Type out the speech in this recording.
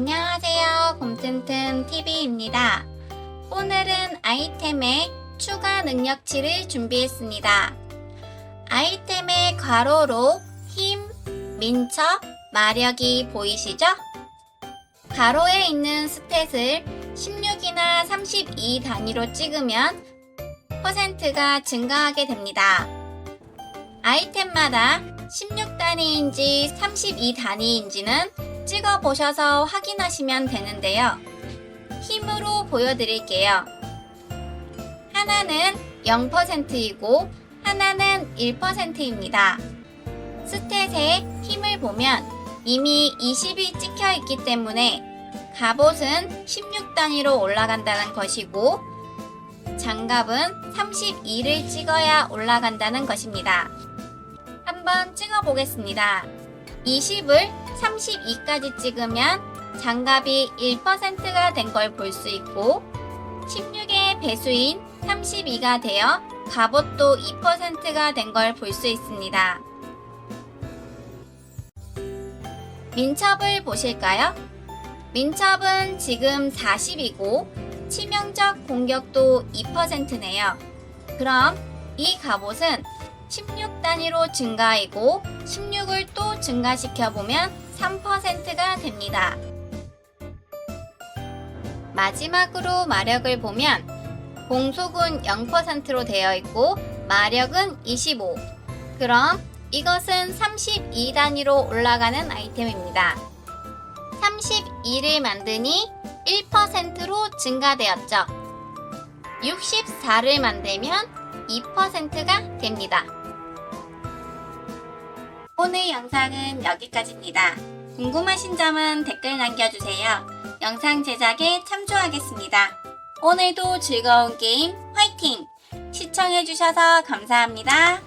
안녕하세요. 곰튼튼 TV입니다. 오늘은 아이템의 추가 능력치를 준비했습니다. 아이템의 괄호로 힘, 민첩, 마력이 보이시죠? 가로에 있는 스탯을 16이나 32 단위로 찍으면 퍼센트가 증가하게 됩니다. 아이템마다 16단위인지 32 단위인지는 찍어 보셔서 확인하시면 되는데요. 힘으로 보여드릴게요. 하나는 0%이고 하나는 1%입니다. 스탯에 힘을 보면 이미 20이 찍혀 있기 때문에 갑옷은 16 단위로 올라간다는 것이고 장갑은 32를 찍어야 올라간다는 것입니다. 한번 찍어 보겠습니다. 20을 32까지 찍으면 장갑이 1%가 된 걸 볼 수 있고 16의 배수인 32가 되어 갑옷도 2%가 된 걸 볼 수 있습니다. 민첩을 보실까요? 민첩은 지금 40이고 치명적 공격도 2%네요. 그럼 이 갑옷은 16 단위로 증가이고 16을 또 증가시켜 보면 3%가 됩니다. 마지막으로 마력을 보면 공속은 0%로 되어 있고 마력은 25. 그럼 이것은 32 단위로 올라가는 아이템입니다. 32를 만드니 1%로 증가되었죠. 64를 만들면 2%가 됩니다. 오늘 영상은 여기까지입니다. 궁금하신 점은 댓글 남겨주세요. 영상 제작에 참조하겠습니다. 오늘도 즐거운 게임 화이팅! 시청해주셔서 감사합니다.